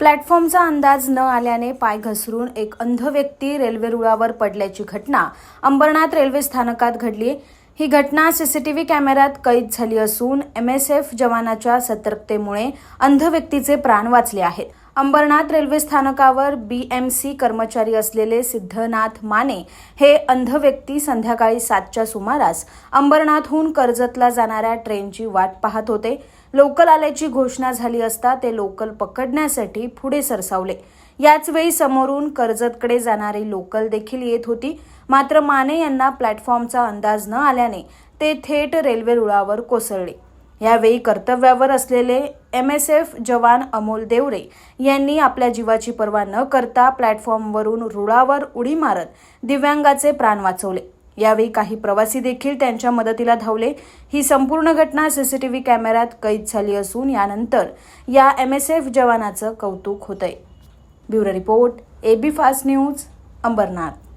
प्लॅटफॉर्मचा अंदाज न आल्याने पाय घसरून एक अंध व्यक्ती रेल्वे रुळावर पडल्याची घटना अंबरनाथ रेल्वे स्थानकात घडली. ही घटना सीसीटीव्ही कॅमेऱ्यात कैद झाली असून एम एस एफ जवानाच्या सतर्कतेमुळे अंध व्यक्तीचे प्राण वाचले आहेत. अंबरनाथ रेल्वे स्थानकावर बीएमसी कर्मचारी असलेले सिद्धनाथ माने हे अंध व्यक्ती संध्याकाळी सातच्या सुमारास अंबरनाथहून कर्जतला जाणाऱ्या ट्रेनची वाट पाहत होते. लोकल आल्याची घोषणा झाली असता ते लोकल पकडण्यासाठी पुढे सरसावले. याचवेळी समोरून कर्जतकडे जाणारी लोकल देखील येत होती. मात्र माने यांना प्लॅटफॉर्मचा अंदाज न आल्याने ते थेट रेल्वे रुळावर कोसळले. यावेळी कर्तव्यावर असलेले एम एस एफ जवान अमोल देवरे यांनी आपल्या जीवाची पर्वा न करता प्लॅटफॉर्मवरून रुळावर उडी मारत दिव्यांगाचे प्राण वाचवले. यावेळी काही प्रवासी देखील त्यांच्या मदतीला धावले. ही संपूर्ण घटना सीसीटीव्ही कॅमेऱ्यात कैद झाली असून यानंतर या एम एस एफ जवानाचं कौतुक होतंय. Bureau report AB fast news Ambernath.